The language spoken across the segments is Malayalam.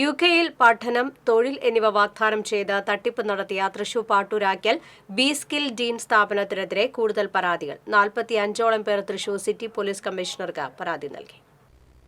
യു കെയിൽ പഠനം തൊഴിൽ എന്നിവ വാഗ്ദാനം ചെയ്ത് തട്ടിപ്പ് നടത്തിയ തൃശൂർ പാട്ടൂരാക്കൽ ബി സ്കിൽ ഡീൻ സ്ഥാപനത്തിനെതിരെ കൂടുതൽ പരാതികൾ. നാൽപ്പത്തിയഞ്ചോളം പേർ തൃശൂർ സിറ്റി പോലീസ് കമ്മീഷണർക്ക് പരാതി നൽകി.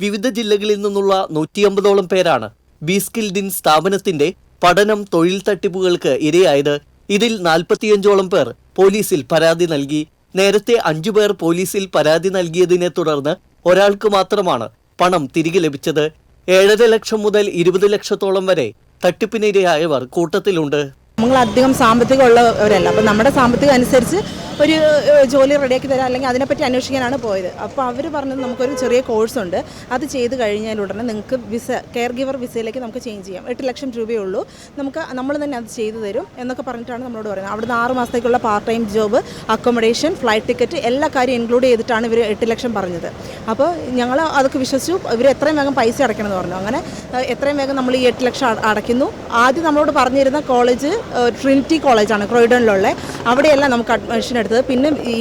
വിവിധ ജില്ലകളിൽ നിന്നുള്ള നൂറ്റിയമ്പതോളം പേരാണ് ബി സ്കിൽ ഡീൻ സ്ഥാപനത്തിന്റെ പഠനം തൊഴിൽ തട്ടിപ്പുകൾക്ക് ഇരയായത്. ഇതിൽ നാൽപ്പത്തിയഞ്ചോളം പേർ പോലീസിൽ പരാതി നൽകി. നേരത്തെ അഞ്ചു പേർ പോലീസിൽ പരാതി നൽകിയതിനെ തുടർന്ന് ഒരാൾക്ക് മാത്രമാണ് പണം തിരികെ ലഭിച്ചത്. ഏഴര ലക്ഷം മുതൽ ഇരുപത് ലക്ഷത്തോളം വരെ തട്ടിപ്പിനിരയായവർ കൂട്ടത്തിലുണ്ട്. നമ്മൾ അധികം സാമ്പത്തികം ഉള്ളവരല്ല അപ്പം നമ്മുടെ സാമ്പത്തികം അനുസരിച്ച് ഒരു ജോലി റെഡിയാക്കി തരാം അല്ലെങ്കിൽ അതിനെപ്പറ്റി അന്വേഷിക്കാനാണ് പോയത്. അപ്പോൾ അവർ പറഞ്ഞത് നമുക്കൊരു ചെറിയ കോഴ്സുണ്ട് അത് ചെയ്ത് കഴിഞ്ഞാൽ ഉടനെ നിങ്ങൾക്ക് വിസ കെയർ ഗിവർ വിസയിലേക്ക് നമുക്ക് ചേഞ്ച് ചെയ്യാം. എട്ട് ലക്ഷം രൂപയേ ഉള്ളൂ. നമുക്ക് നമ്മൾ തന്നെ അത് ചെയ്തു തരും എന്നൊക്കെ പറഞ്ഞിട്ടാണ് നമ്മളോട് പറയുന്നത്. അവിടുന്ന് ആറ് മാസത്തേക്കുള്ള part time job accommodation flight ticket എല്ലാ കാര്യം ഇൻക്ലൂഡ് ചെയ്തിട്ടാണ് ഇവർ എട്ട് ലക്ഷം പറഞ്ഞത്. അപ്പോൾ ഞങ്ങൾ അതൊക്കെ വിശ്വസിച്ചു. ഇവർ എത്രയും വേഗം പൈസ അടയ്ക്കണമെന്ന് പറഞ്ഞു. അങ്ങനെ എത്രയും വേഗം നമ്മൾ ഈ എട്ട് ലക്ഷം അട- അടയ്ക്കുന്നു. ആദ്യം നമ്മളോട് പറഞ്ഞിരുന്ന കോളേജ് ട്രിനിറ്റി കോളേജാണ് ക്രോയിഡനിലുള്ള അവിടെയല്ല നമുക്ക് അഡ്മിഷൻ എടുത്തത്. പിന്നെ ഈ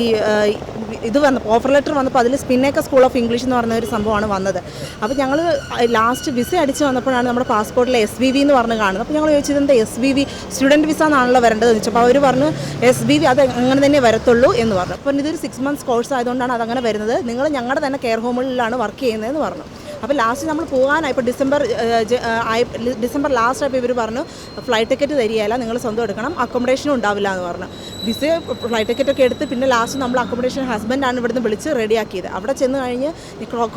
ഇത് വന്ന ഓഫർ ലെറ്റർ വന്നപ്പോൾ അതിൽ സ്പിന്നേക്ക സ്കൂൾ ഓഫ് ഇംഗ്ലീഷ് എന്ന് പറഞ്ഞ ഒരു സംഭവമാണ് വന്നത്. അപ്പോൾ ഞങ്ങൾ ലാസ്റ്റ് വിസ അടിച്ച് വന്നപ്പോഴാണ് നമ്മുടെ പാസ്പോർട്ടിലെ എസ് ബി വി എന്ന് പറഞ്ഞ് കാണുന്നത്. അപ്പോൾ ഞങ്ങൾ ചോദിച്ചത് എന്താ S B V student visa എന്നാണല്ലോ വരേണ്ടത്? എന്ന് ചോദിച്ചപ്പോൾ അവർ പറഞ്ഞു എസ് ബി വി അത് അങ്ങനെ തന്നെ വരത്തുള്ളൂ എന്ന് പറഞ്ഞു. അപ്പോൾ ഇതൊരു സിക്സ് മന്ത്സ് കോഴ്സ് ആയതുകൊണ്ടാണ് അതങ്ങനെ വരുന്നത്. നിങ്ങൾ ഞങ്ങളുടെ തന്നെ കെയർ ഹോമുകളിലാണ് വർക്ക് ചെയ്യുന്നതെന്ന് പറഞ്ഞു. അപ്പോൾ ലാസ്റ്റ് നമ്മൾ പോകാനായി ഇപ്പോൾ ഡിസംബർ ഡിസംബർ ലാസ്റ്റ് ആയപ്പോൾ ഇവർ പറഞ്ഞു ഫ്ലൈറ്റ് ടിക്കറ്റ് തരികയില്ല നിങ്ങൾ സ്വന്തം എടുക്കണം അക്കോമഡേഷനും ഉണ്ടാവില്ല എന്ന് പറഞ്ഞു. വിസ ഫ്ലൈറ്റ് ടിക്കറ്റ് ഒക്കെ എടുത്ത് പിന്നെ ലാസ്റ്റ് നമ്മൾ അക്കോമഡേഷൻ ഹസ്ബൻഡാണ് ഇവിടുന്ന് വിളിച്ച് റെഡിയാക്കിയത് അവിടെ ചെന്ന് കഴിഞ്ഞ്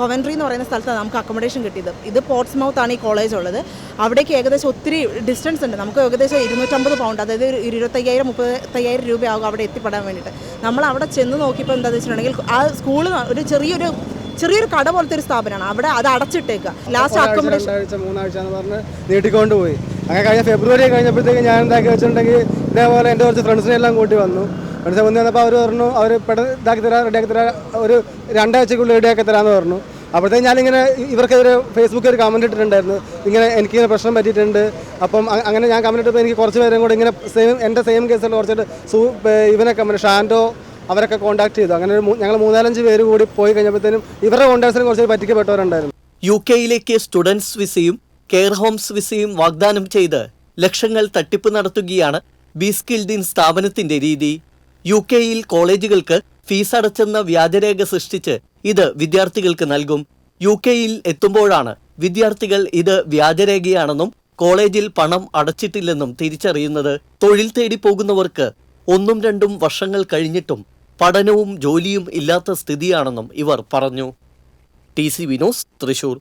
കൊവൻട്രി എന്ന് പറയുന്ന സ്ഥലത്താണ് നമുക്ക് അക്കോമഡേഷൻ കിട്ടിയത്. ഇത് പോർട്സ്മൗത്ത് ആണ് ഈ കോളേജ് ഉള്ളത്. അവിടേക്ക് ഏകദേശം ഒത്തിരി ഡിസ്റ്റൻസ് ഉണ്ട്. നമുക്ക് ഏകദേശം ഇരുന്നൂറ്റമ്പത് പൗണ്ട് അതായത് ഒരു ഇരുപത്തയ്യായിരം മുപ്പത്തയ്യായിരം രൂപയാകും അവിടെ എത്തിപ്പെടാൻ വേണ്ടിയിട്ട്. നമ്മൾ അവിടെ ചെന്ന് നോക്കിയപ്പോൾ എന്താണെന്ന് വെച്ചിട്ടുണ്ടെങ്കിൽ ആ സ്കൂൾ ഒരു ചെറിയൊരു ചെറിയൊരു കട പോലത്തെ ഒരു സ്ഥാപനമാണ്. അവിടെ അത് അടച്ചിട്ടേക്കുക. ലാസ്റ്റ് അക്കോമഡേഷൻ മൂന്നാഴ്ച എന്ന് പറഞ്ഞ് നീട്ടിക്കൊണ്ട് പോയി. അങ്ങനെ കഴിഞ്ഞ ഫെബ്രുവരി കഴിഞ്ഞപ്പോഴത്തേക്ക് ഞാൻ എന്താക്കി വെച്ചിട്ടുണ്ടെങ്കിൽ ഇതേപോലെ എന്റെ കുറച്ച് ഫ്രണ്ട്സിനെ എല്ലാം കൂട്ടി വന്നു. ഫ്രണ്ട്സ് വന്ന് വന്നപ്പോൾ അവർ പറഞ്ഞു അവർ പെട്ടെന്ന് ഇതാക്കി തരാം റെഡിയാക്കി തരാം ഒരു രണ്ടാഴ്ചക്കുള്ളിൽ റെഡിയാക്കി തരാമെന്ന് പറഞ്ഞു. അപ്പോഴത്തേക്ക് ഞാനിങ്ങനെ ഇവർക്കെതിരെ ഫേസ്ബുക്കിൽ ഒരു കമന്റ് ഇട്ടിട്ടുണ്ടായിരുന്നു. ഇങ്ങനെ എനിക്കിങ്ങനെ പ്രശ്നം പറ്റിയിട്ടുണ്ട്. അപ്പം അങ്ങനെ ഞാൻ കമന്റ് ഇട്ടപ്പോൾ എനിക്ക് കുറച്ച് പേരും കൂടെ ഇങ്ങനെ സെയിം എന്റെ സെയിം കേസിൽ കുറച്ചിട്ട് സൂ ഇവനൊക്കെ ഷാൻഡോ അവരൊക്കെ കോൺടാക്ട് ചെയ്തു. അങ്ങനെ ഒരു ഞങ്ങൾ മൂന്നാലഞ്ച് പേര് കൂടി പോയി കഴിഞ്ഞപ്പോഴത്തേനും ഇവരുടെ കോൺടാക്ട്സിനും കുറച്ച് പറ്റിക്കപ്പെട്ടവരുണ്ടായിരുന്നു. യു കെയിലേക്ക് സ്റ്റുഡൻസ് വിസയും കെയർ ഹോംസ് വിസയും വാഗ്ദാനം ചെയ്ത് ലക്ഷങ്ങൾ തട്ടിപ്പ് നടത്തുകയാണ് ബി സ്കിൽഡിൻ സ്ഥാപനത്തിന്റെ രീതി. യു കെയിൽ കോളേജുകൾക്ക് ഫീസ് അടച്ചെന്ന വ്യാജരേഖ സൃഷ്ടിച്ച് ഇത് വിദ്യാർത്ഥികൾക്ക് നൽകും. യു കെയിൽ എത്തുമ്പോഴാണ് വിദ്യാർത്ഥികൾ ഇത് വ്യാജരേഖയാണെന്നും കോളേജിൽ പണം അടച്ചിട്ടില്ലെന്നും തിരിച്ചറിയുന്നത്. തൊഴിൽ തേടി പോകുന്നവർക്ക് ഒന്നും രണ്ടും വർഷങ്ങൾ കഴിഞ്ഞിട്ടും പഠനവും ജോലിയും ഇല്ലാത്ത സ്ഥിതിയാണെന്നും ഇവർ പറഞ്ഞു. T C Vinos Thrissur.